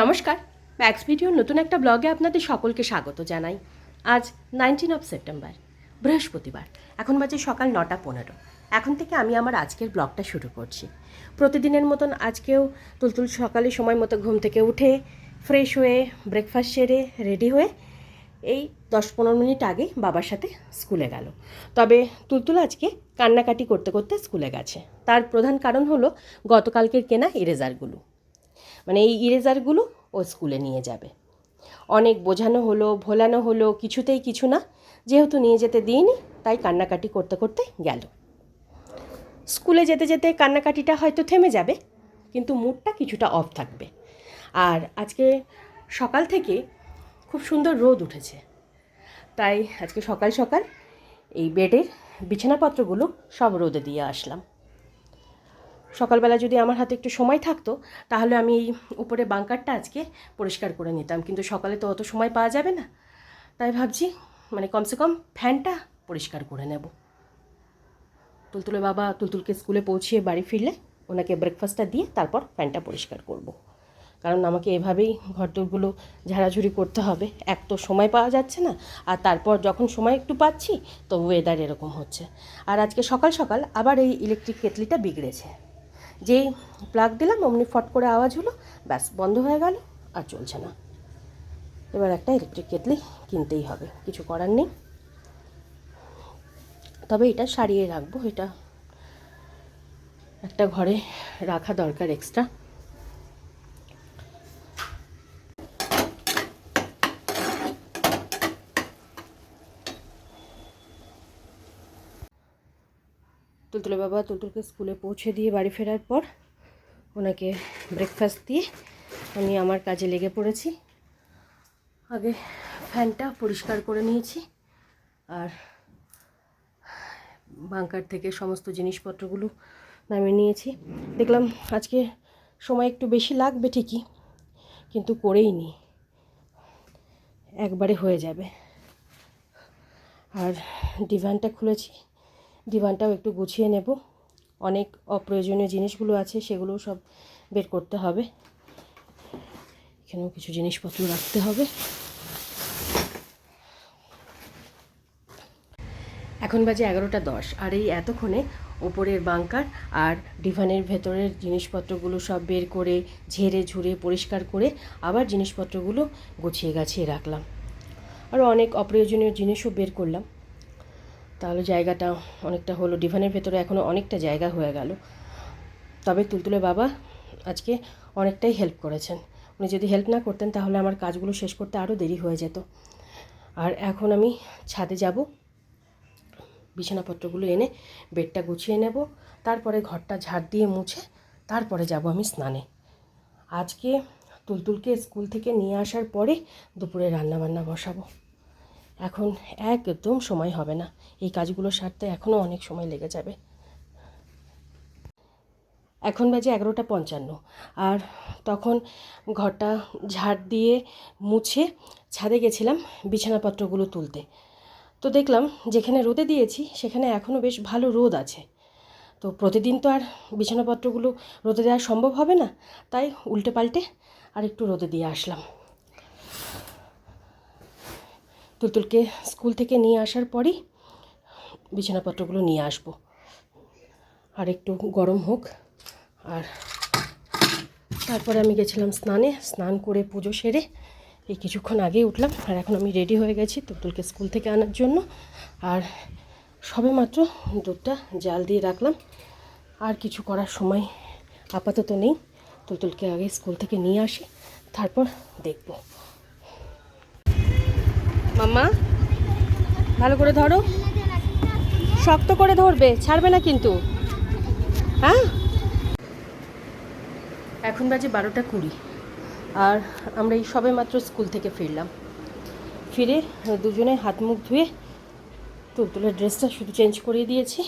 নমস্কার। ম্যাক্স ভিডিওর নতুন একটা ব্লগে আপনাদের সকলকে স্বাগত জানাই। আজ নাইনটিন অফ সেপ্টেম্বর বৃহস্পতিবার। এখন বাজে সকাল নটা পনেরো। এখন থেকে আমি আমার আজকের ব্লগটা শুরু করছি। প্রতিদিনের মতন আজকেও তুলতুল সকালে সময় মতো ঘুম থেকে উঠে ফ্রেশ হয়ে ব্রেকফাস্ট সেরে রেডি হয়ে এই দশ পনেরো মিনিট আগে বাবার সাথে স্কুলে গেল। তবে তুলতুল আজকে কান্নাকাটি করতে করতে স্কুলে গেছে। তার প্রধান কারণ হলো গতকালকের কেনা ইরেজারগুলো মানে এই ইরেজারগুলো ও স্কুলে নিয়ে যাবে। অনেক বোঝানো হলো, ভোলানো হলো, কিছুতেই কিছু না। যেহেতু নিয়ে যেতে দিইনি, তাই কান্নাকাটি করতে করতে গেল। স্কুলে যেতে যেতে কান্নাকাটিটা হয়তো থেমে যাবে, কিন্তু মুডটা কিছুটা অফ থাকবে। আর আজকে সকাল থেকে খুব সুন্দর রোদ উঠেছে। তাই আজকে সকাল সকাল এই বেডের বিছানাপত্রগুলো সব রোদে দিয়ে আসলাম। সকালবেলা যদি আমার হাতে একটু সময় থাকতো, তাহলে আমি এই উপরে বাঙ্কারটা আজকে পরিষ্কার করে নিতাম। কিন্তু সকালে তো অত সময় পাওয়া যাবে না। তাই ভাবছি মানে কমসে কম ফ্যানটা পরিষ্কার করে নেব। তুলতুলে বাবা তুলতুলকে স্কুলে পৌঁছিয়ে বাড়ি ফিরলে ওনাকে ব্রেকফাস্টটা দিয়ে তারপর ফ্যানটা পরিষ্কার করব। কারণ আমাকে এভাবেই ঘরদোরগুলো ঝাড়াঝুড়ি করতে হবে। এক তো সময় পাওয়া যাচ্ছে না, আর তারপর যখন সময় একটু পাচ্ছি, তো ওয়েদার এরকম হচ্ছে। আর আজকে সকাল সকাল আবার এই ইলেকট্রিক কেটলিটা বিগড়েছে। যেই প্লাগ দিলাম, অমনি ফট করে আওয়াজ হলো, ব্যাস, বন্ধ হয়ে গেল, আর চলছে না। এবার একটা ইলেকট্রিক কেটলি কিনতেই হবে, কিছু করার নেই। তবে এটা সারিয়ে রাখব, এটা একটা ঘরে রাখা দরকার এক্সট্রা তুলতুলে বাবা তুলতুলকে স্কুলে পৌঁছে দিয়ে বাড়ি ফেরার পর ওনাকে ব্রেকফাস্ট দিয়ে আমি আমার কাজে লেগে পড়েছি। আগে ফ্যানটা পরিষ্কার করে নিয়েছি আর বাংকার থেকে সমস্ত জিনিসপত্রগুলো নামিয়ে নিয়েছি। দেখলাম আজকে সময় একটু বেশি লাগবে ঠিকই, কিন্তু করেই নি। একবারে হয়ে যাবে। আর ডিভানটা খুলেছি। ডিভানটাও একটু গুছিয়ে নেব। অনেক অপ্রয়োজনীয় জিনিসগুলো আছে সেগুলো সব বের করতে হবে। এখানেও কিছু জিনিসপত্র রাখতে হবে। এখন বাজে এগারোটা দশ, আর এই এতক্ষণে ওপরের বাংকার আর ডিভানের ভেতরের জিনিসপত্রগুলো সব বের করে, ঝেড়ে ঝুড়ে পরিষ্কার করে আবার জিনিসপত্রগুলো গুছিয়ে গাছিয়ে রাখলাম। আরও অনেক অপ্রয়োজনীয় জিনিসও বের করলাম। তাহলে জায়গাটা অনেকটা হলো। ডিভানের ভেতরে এখনও অনেকটা জায়গা হয়ে গেল। তবে তুলতুলে বাবা আজকে অনেকটাই হেল্প করেছেন। উনি যদি হেল্প না করতেন তাহলে আমার কাজগুলো শেষ করতে আরও দেরি হয়ে যেত। আর এখন আমি ছাদে যাব। বিছানাপত্রগুলো এনে বেডটা গুছিয়ে নেব। তারপরে ঘরটা ঝাড় দিয়ে মুছে তারপরে যাব আমি স্নানে। আজকে তুলতুলকে স্কুল থেকে নিয়ে আসার পরে দুপুরে রান্নাবান্না বসাবো। এখন একদম সময় হবে না। এই কাজগুলো সারতে এখনও অনেক সময় লেগে যাবে। এখন বাজে এগারোটা পঞ্চান্ন। আর তখন ঘরটা ঝাড় দিয়ে মুছে ছাদে গেছিলাম বিছানাপত্রগুলো তুলতে। তো দেখলাম যেখানে রোদে দিয়েছি সেখানে এখনও বেশ ভালো রোদ আছে। তো প্রতিদিন তো আর বিছানাপত্রগুলো রোদে দেওয়া সম্ভব হবে না। তাই উল্টে পাল্টে আর একটু রোদে দিয়ে আসলাম। তুলতুলকে স্কুল থেকে নিয়ে আসার পরই বিছানাপত্রগুলো নিয়ে আসব। আর একটু গরম হোক। আর তারপরে আমি গেছিলাম স্নানে। স্নান করে পুজো সেরে এই কিছুক্ষণ আগেই উঠলাম। আর এখন আমি রেডি হয়ে গেছি তুলতুলকে স্কুল থেকে আনার জন্য। আর সবে মাত্র দুধটা জাল দিয়ে রাখলাম। আর কিছু করার সময় আপাতত নেই। তুলতুলকে আগে স্কুল থেকে নিয়ে আসি। তারপর দেখব। মাম্মা। ভালো করে ধরো। শক্ত করে ধরবে, ছাড়বে না কিন্তু। হ্যাঁ? এখন বাজে বারোটা কুড়ি। আর আমরা এই সবে মাত্র স্কুল থেকে ফিরলাম। ফিরে দুজনে হাত মুখ ধুয়ে তুলতুলের ড্রেসটা শুধু চেঞ্জ করিয়ে দিয়েছি।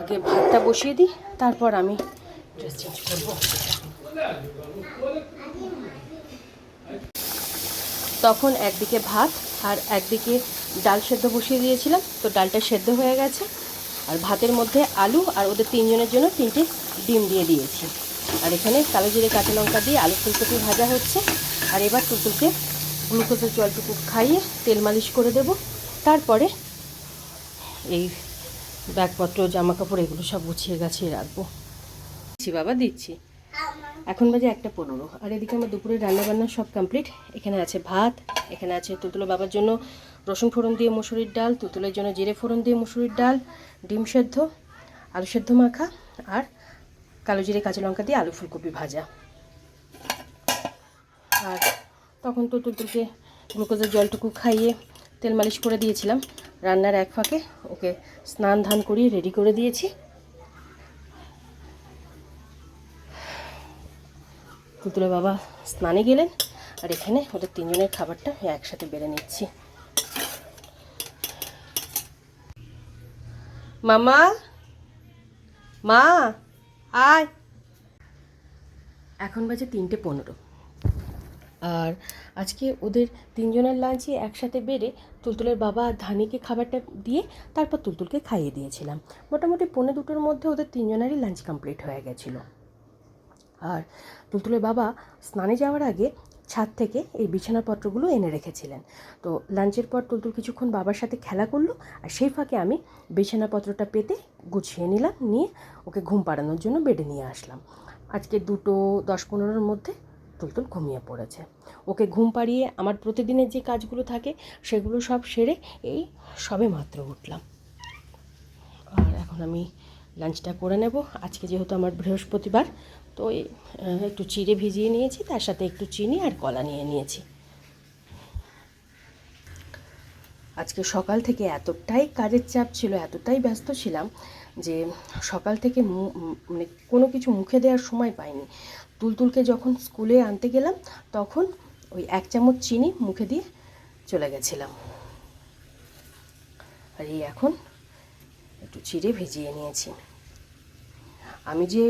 আগে ভাতটা বসিয়ে দিই, তারপর আমি ড্রেস চেঞ্জ করব। তখন একদিকে ভাত আর একদিকে ডাল সেদ্ধ বসিয়ে দিয়েছিলাম। তো ডালটা সেদ্ধ হয়ে গেছে। আর ভাতের মধ্যে আলু আর ওদের তিনজনের জন্য তিনটে ডিম দিয়ে দিয়েছি। আর এখানে কালো জিরে, কাঁচা লঙ্কা দিয়ে আলু ফুলকপি ভাজা হচ্ছে। আর এবার টুকুলকে গ্লুকোজের জলটুকু খাইয়ে তেল মালিশ করে দেব। তারপরে এই ব্যাগপত্র জামা কাপড় এগুলো সব গুছিয়ে গাছিয়ে রাখব। বাবা, দিচ্ছি। এখন বাজে একটা পনেরো। আর এদিকে আমার দুপুরে রান্নাবান্না সব কমপ্লিট এখানে আছে ভাত, এখানে আছে তুতুলো বাবার জন্য রসুন ফোড়ন দিয়ে মুসুরির ডাল, তুতুলের জন্য জিরে ফোড়ন দিয়ে মুসুরির ডাল, ডিম সেদ্ধ, আলু সেদ্ধ মাখা, আর কালো জিরে কাঁচা লঙ্কা দিয়ে আলু ফুলকপি ভাজা। আর তখন তো তুতুলকে গ্লুকোজের জলটুকু খাইয়ে তেল মালিশ করে দিয়েছিলাম। রান্নার এক ফাঁকে ওকে স্নান ধান করিয়ে রেডি করে দিয়েছি। তুতুলের বাবা স্নানে গেলেন, আর এখানে ওদের তিনজনের খাবারটা একসাথে বেড়ে নিচ্ছি। মামা? মা? আয়। এখন বাজে তিনটে পনেরো। আর আজকে ওদের তিনজনের লাঞ্চে একসাথে বেড়ে তুলতুলের বাবা ধানিকে খাবারটা দিয়ে তারপর তুলতুলকে খাইয়ে দিয়েছিলাম। মোটামুটি পৌনে দুটোর মধ্যে ওদের তিনজনেরই লাঞ্চ কমপ্লিট হয়ে গেছিল। আর তুলতুলের বাবা স্নানে যাওয়ার আগে ছাদ থেকে এই বিছানাপত্রগুলো এনে রেখেছিলেন। তো লাঞ্চের পর তুলতুল কিছুক্ষণ বাবার সাথে খেলা করল আর সেই ফাঁকে আমি বিছানাপত্রটা পেতে গুছিয়ে নিলাম, নিয়ে ওকে ঘুম পাড়ানোর জন্য বেডে নিয়ে আসলাম। আজকে দুটো দশ পনেরোর মধ্যে তুলতুল ঘুমিয়ে পড়েছে। ওকে ঘুম পাড়িয়ে আমার প্রতিদিনের যে কাজগুলো থাকে সেগুলো সব সেরে এই সবে মাত্র উঠলাম। আর এখন আমি লাঞ্চটা করে নেব। আজকে যেহেতু আমার বৃহস্পতিবার তো একটু চিড়ে ভিজিয়ে নিয়েছি, তার সাথে একটু চিনি আর কলা নিয়ে নিয়েছি। আজকে সকাল থেকে এতটাই কাজের চাপ ছিল, এতটাই ব্যস্ত ছিলাম যে সকাল থেকে মানে কোনো কিছু মুখে দেওয়ার সময় পাইনি। তুলতুলকে যখন স্কুলে আনতে গেলাম, তখন ওই এক চামচ চিনি মুখে দিয়ে চলে গেছিলাম। আর এই এখন একটু চিড়ে ভিজিয়ে নিয়েছি। আমি যে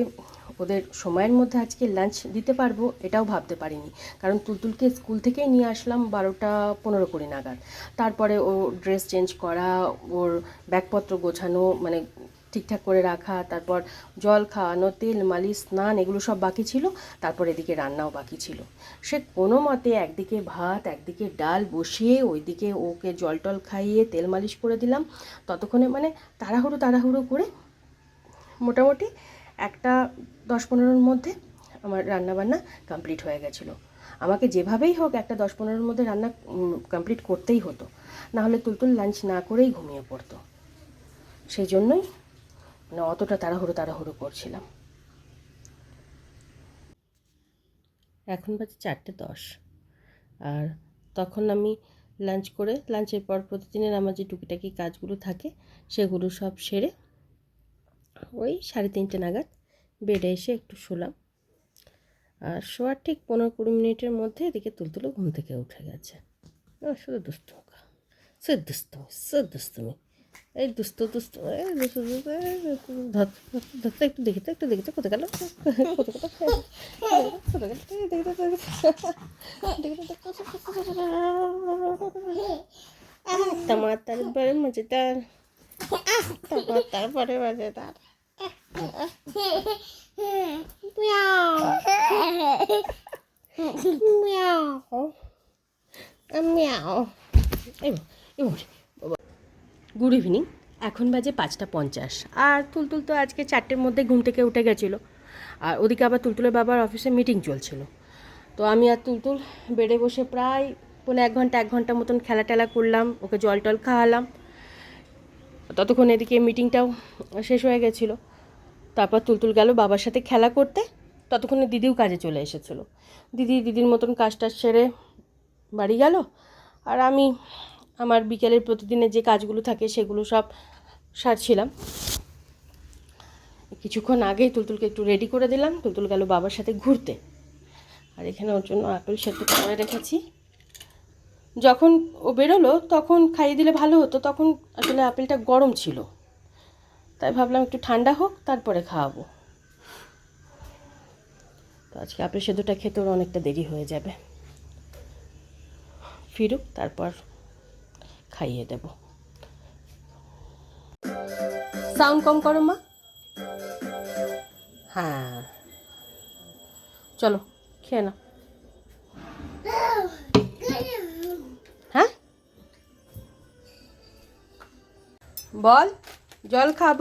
ওদের সময়ের মধ্যে আজকে লাঞ্চ দিতে পারব এটাও ভাবতে পারিনি। কারণ তুলতুলকে স্কুল থেকেই নিয়ে আসলাম বারোটা পনেরো কুড়ি নাগাদ। তারপরে ও ড্রেস চেঞ্জ করা, ওর ব্যাগপত্র গোছানো মানে ঠিকঠাক করে রাখা, তারপর জল খাওয়ানো, তেল, মালিশ, স্নান এগুলো সব বাকি ছিল, তারপর এদিকে রান্নাও বাকি ছিল। সে কোনো মতে একদিকে ভাত, একদিকে ডাল বসিয়ে ওইদিকে ওকে জল টল খাইয়ে তেল মালিশ করে দিলাম। ততক্ষণে মানে তাড়াহুড়ো তাড়াহুড়ো করে মোটামুটি একটা দশ পনেরোর মধ্যে আমার রান্নাবান্না কমপ্লিট হয়ে গেছিল। আমাকে যেভাবেই হোক একটা দশ পনেরোর মধ্যে রান্না কমপ্লিট করতেই হতো। না হলে তুলতুল লাঞ্চ না করেই ঘুমিয়ে পড়তো। সেই জন্যই মানে অতটা তাড়াহুড়ো তাড়াহুড়ো করছিলাম। এখন বাজে চারটে দশ। আর তখন আমি লাঞ্চ করে লাঞ্চের পর প্রতিদিনের আমার যে টুকিটাকি কাজগুলো থাকে, সেগুলো সব সেরে ওই সাড়ে তিনটে নাগাদ বেডে এসে একটু শুলাম আর শোয়ার ঠিক পনেরো কুড়ি মিনিটের মধ্যে এদিকে তুলতুলো ঘুম থেকে উঠে গেছে শুধু সে দুষ্টুমি সে দুষ্টুমি এই ধর- ধর- ধরতে একটু দেখি তো একটু দেখি তো কোথায় গেল কোথায় গেল এই দেখি গুড ইভিনিং। এখন বাজে পাঁচটা পঞ্চাশ। আর তুলতুল তো আজকে চারটের মধ্যে ঘুম থেকে উঠে গেছিল। আর ওদিকে আবার তুলতুলের বাবার অফিসে মিটিং চলছিল। তো আমি আর তুলতুল বেডে বসে প্রায় পৌনে এক ঘণ্টা এক ঘণ্টা মতন খেলা টেলা করলাম, ওকে জল টল খাওয়ালাম। ততক্ষণ এদিকে মিটিংটাও শেষ হয়ে গেছিল। তারপর তুলতুল গেল বাবার সাথে খেলা করতে। ততক্ষণে দিদিও কাজে চলে এসেছিল। দিদি, দিদির মতন কাজটা সেরে বাড়ি গেল। আর আমি আমার বিকেলের প্রতিদিনের যে কাজগুলো থাকে সেগুলো সব সারছিলাম। কিছুক্ষণ আগেই তুলতুলকে একটু রেডি করে দিলাম। তুলতুল গেল বাবার সাথে ঘুরতে। আর এখানে ওর জন্য আপেল সেদ্ধ করে রেখেছি। যখন ও বেরোলো তখন খাইয়ে দিলে ভালো হতো। তখন আসলে আপেলটা গরম ছিল। তাই ভাবলাম একটু ঠান্ডা হোক, তারপরে খাওয়াবো। তো আজকে আপেল সেদ্ধটা খেতে ওর অনেকটা দেরি হয়ে যাবে। ফিরুক, তারপর খাইয়ে দেব। সাউন্ড কম করো মা। হ্যাঁ। চলো, খেয়ে না হ্যাঁ? বল। জল খাব।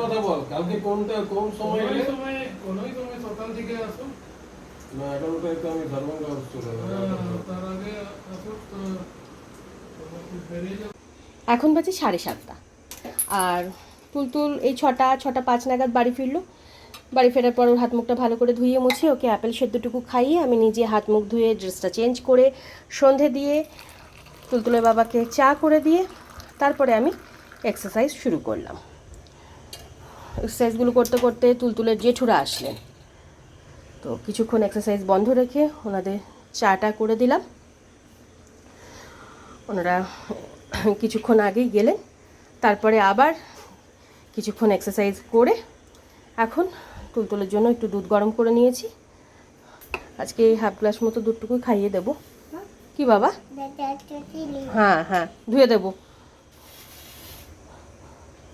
কথা বল কালকে কোনটা কোন সময় ওই সময় ওই সময় সকাল থেকে আসো না এগারোটায় তো আমি ধর্মঙ্গা চলে তার আগে আসো তো তখন একটু বেরিয়ে যাব। এখন বাজে সাড়ে সাতটা। আর তুলতুল এই ছটা ছটা পাঁচ নাগাদ বাড়ি ফিরলো। বাড়ি ফেরার পর ওর হাত মুখটা ভালো করে ধুয়ে মুছে ওকে অ্যাপেল সেদ্ধটুকু খাইয়ে আমি নিজে হাত মুখ ধুয়ে ড্রেসটা চেঞ্জ করে সন্ধে দিয়ে তুলতুলের বাবাকে চা করে দিয়ে তারপরে আমি এক্সারসাইজ শুরু করলাম। এক্সারসাইজগুলো করতে করতে তুলতুলের জেঠুরা আসলেন। তো কিছুক্ষণ এক্সারসাইজ বন্ধ রেখে ওনাদের চাটা করে দিলাম। ওনারা কিছুক্ষণ আগেই গেলেন। তারপরে আবার কিছুক্ষণ এক্সারসাইজ করে এখন তুলতুলের জন্য একটু দুধ গরম করে নিয়েছি। আজকে এই হাফ গ্লাস মতো দুধটুকু খাইয়ে দেবো। কি বাবা? হ্যাঁ হ্যাঁ ধুয়ে দেবো।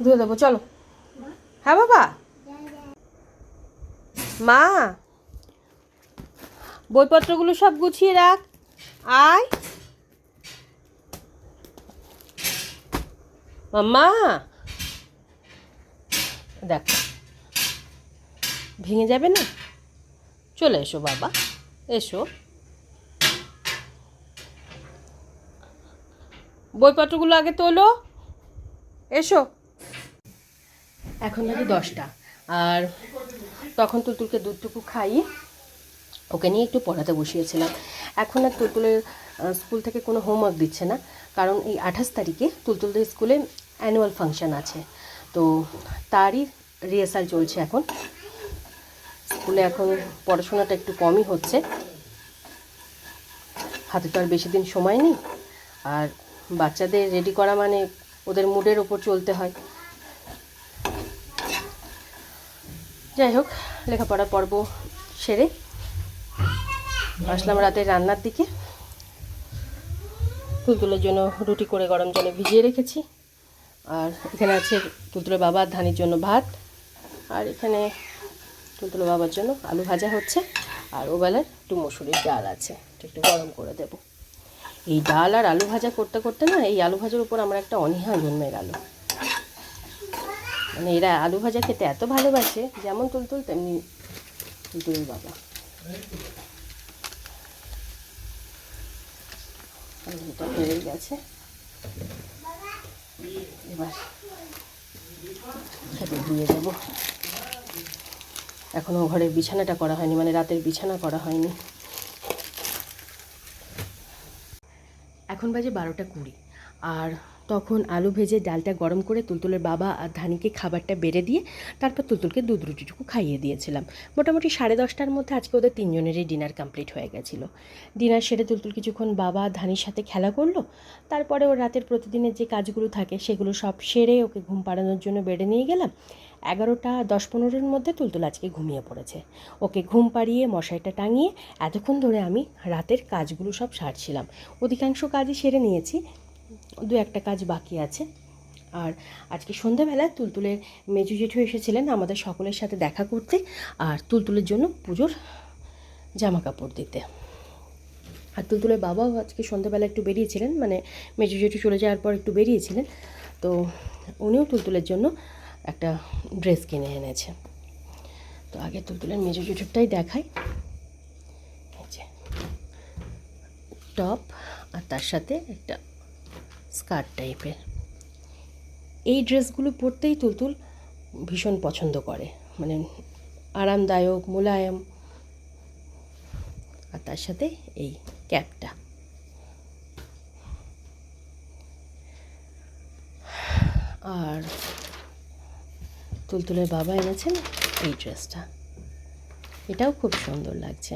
ধুয়ে দেবো, চলো। হ্যাঁ বাবা? মা? বইপত্রগুলো সব গুছিয়ে রাখ। আয়। মাম্মা? দেখো। ভেঙে যাবে না? চলে এসো বাবা, এসো। বইপত্রগুলো আগে তোলো। এসো। এখন বাজে দশটা, আর তখন তুলতুলকে দুধটুকু খাইয়ে ওকে নিয়ে একটু পড়াতে বসিয়েছিলাম। এখন আর তুলতুলের স্কুল থেকে কোনো হোমওয়ার্ক দিচ্ছে না, কারণ এই আঠাশ তারিখে তুলতুলদের স্কুলে অ্যানুয়াল ফাংশন আছে। তো তারই রিহার্সাল চলছে এখন। স্কুলে এখন পড়াশোনাটা একটু কমই হচ্ছে। হাতে তো আর বেশি দিন সময় নেই। আর বাচ্চাদের রেডি করা মানে ওদের মুডের ওপর চলতে হয়। যাই হোক, লেখাপড়ার পর্ব সেরে আসলাম রাতে রান্নার দিকে। তুলতুলের জন্য রুটি করে গরম জলে ভিজিয়ে রেখেছি। আর এখানে আছে তুলতুলের বাবার ধানির জন্য ভাত। আর এখানে তুলতুলের বাবার জন্য আলু ভাজা হচ্ছে, আর ওবেলার একটু মসুরির ডাল আছে, একটু গরম করে দেব। এই ডাল আর আলু ভাজা করতে করতে না, এই আলু ভাজার উপর আমার একটা অনীহা জন্মে গেল মানে এরা আলু ভাজা খেতে এত ভালোবাসে, যেমন তুলতুল তেমনি তুলতুলের বাবা। আলুটা গেছে। এবার খেতে দিয়ে দেবো। এখনও ঘরের বিছানাটা করা হয়নি মানে রাতের বিছানা করা হয়নি। এখন বাজে বারোটা কুড়ি, আর তখন আলু ভেজে ডালটা গরম করে তুলতুলের বাবা আর ধানিকে খাবারটা বেড়ে দিয়ে তারপর তুলতুলকে দুধ রুটিটুকু খাইয়ে দিয়েছিলাম। মোটামুটি সাড়ে দশটার মধ্যে আজকে ওদের তিনজনেরই ডিনার কমপ্লিট হয়ে গেছিল। ডিনার সেরে তুলতুল কিছুক্ষণ বাবা ধানির সাথে খেলা করল, তারপরে ওর রাতের প্রতিদিনের যে কাজগুলো থাকে সেগুলো সব সেরে ওকে ঘুম পাড়ানোর জন্য বেডে নিয়ে গেলাম। এগারোটা দশ পনেরোর মধ্যে তুলতুল আজকে ঘুমিয়ে পড়েছে। ওকে ঘুম পাড়িয়ে মশারিটা টাঙিয়ে এতক্ষণ ধরে আমি রাতের কাজগুলো সব সারছিলাম। অধিকাংশ কাজই সেরে নিয়েছি। দু একটা কাজ বাকি আছে। আর আজকে সন্ধ্যাবেলা তুলতুলের মেজু জেঠু এসেছিলেন আমাদের সকলের সাথে দেখা করতে আর তুলতুলের জন্য পুজোর জামা কাপড় দিতে। আর তুলতুলের বাবাও আজকে সন্ধ্যাবেলা একটু বেরিয়েছিলেন মানে মেজু জেঠু চলে যাওয়ার পর একটু বেরিয়েছিলেন। তো উনিও তুলতুলের জন্য একটা ড্রেস কিনে এনেছে। তো আগে তুলতুলের মেজু জেঠুরটাই দেখাই। টপ আর তার সাথে একটা স্কার্ট টাইপের। এই ড্রেসগুলো পরতেই তুলতুল ভীষণ পছন্দ করে। মানে আরামদায়ক, মোলায়েম। আর তার সাথে এই ক্যাপটা। আর তুলতুলের বাবা এনেছেন এই ড্রেসটা। এটাও খুব সুন্দর লাগছে।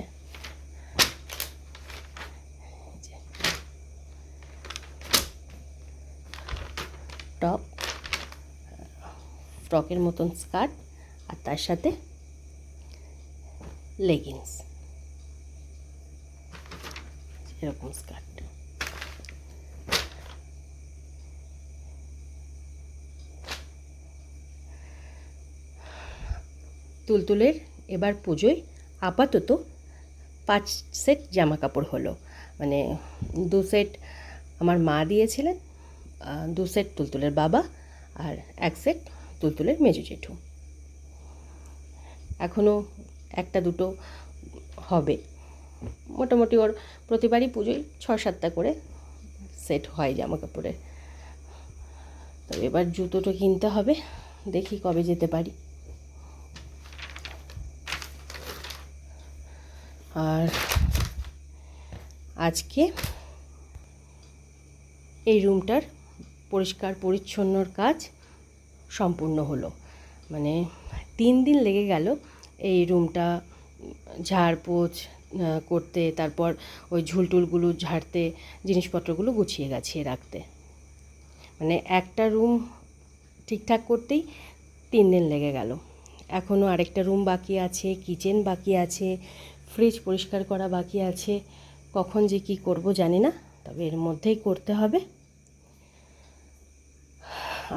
টপ, ফ্রকের মতন স্কার্ট আর তার সাথে লেগিংস। এরকম স্কার্ট। তুলতুলের এবার পুজোয় আপাতত পাঁচ সেট জামা কাপড় হলো। মানে দু সেট আমার মা দিয়েছিলেন দু সেট তুলতুলের বাবা আর এক সেট তুলতুলের মেজো জেঠু। এখনও একটা দুটো হবে। মোটামুটি ওর প্রতিবারই পুজোয় ছ সাতটা করে সেট হয় জামা কাপড়ের তবে এবার জুতোটা কিনতে হবে, দেখি কবে যেতে পারি। আর আজকে এই রুমটার পরিষ্কার, পরিচ্ছন্নর কাজ সম্পূর্ণ হলো। মানে তিন দিন লেগে গেল এই রুমটা ঝাড়পোছ করতে, তারপর ওই ঝুলটুলগুলো ঝাড়তে, জিনিসপত্রগুলো গুছিয়ে গাছিয়ে রাখতে। মানে একটা রুম ঠিকঠাক করতেই তিন দিন লেগে গেল। এখনও আরেকটা রুম বাকি আছে, কিচেন বাকি আছে ফ্রিজ পরিষ্কার করা বাকি আছে। কখন যে কি করব জানি না, তবে এর মধ্যেই করতে হবে।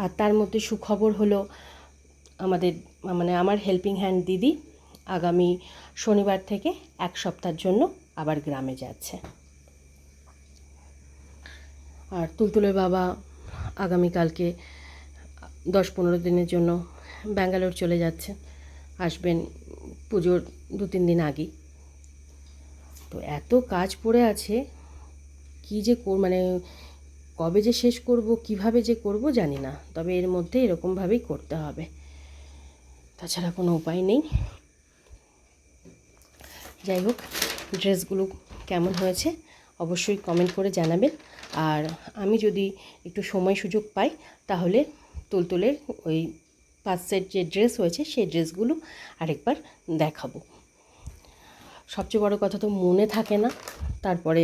আর তার মধ্যে সুখবর হলো আমাদের মানে আমার হেল্পিং হ্যান্ড দিদি আগামী শনিবার থেকে এক সপ্তাহের জন্য আবার গ্রামে যাচ্ছে। আর তুলতুলের বাবা আগামীকালকে দশ পনেরো দিনের জন্য ব্যাঙ্গালোর চলে যাচ্ছে। আসবেন পুজোর দু তিন দিন আগেই। তো এত কাজ পড়ে আছে, কি যে মানে কবে যে শেষ করব, কীভাবে যে করব জানি না, তবে এর মধ্যে এরকমভাবেই করতে হবে। তাছাড়া কোনো উপায় নেই। যাই হোক, ড্রেসগুলো কেমন হয়েছে অবশ্যই কমেন্ট করে জানাবেন। আর আমি যদি একটু সময় সুযোগ পাই, তাহলে তুলতুলের ওই পাঁচ সেট যে ড্রেস হয়েছে, সেই ড্রেসগুলো আরেকবার দেখাবো। সবচেয়ে বড় কথা তো মনে থাকে না, তারপরে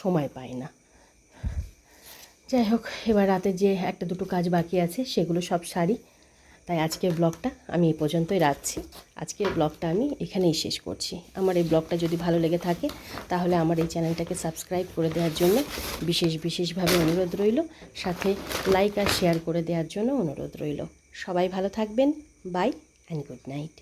সময় পাই না। যাই হোক, এবার রাতে যে একটা দুটো কাজ বাকি আছে, সেগুলো সব সারি। তাই আজকের ব্লগটা আমি এই পর্যন্তই রাখছি। আজকের ব্লগটা আমি এখানেই শেষ করছি। আমার এই ব্লগটা যদি ভালো লেগে থাকে, তাহলে আমার এই চ্যানেলটাকে সাবস্ক্রাইব করে দেওয়ার জন্য বিশেষ বিশেষভাবে অনুরোধ রইল। সাথে লাইক আর শেয়ার করে দেওয়ার জন্য অনুরোধ রইল। সবাই ভালো থাকবেন। By and good night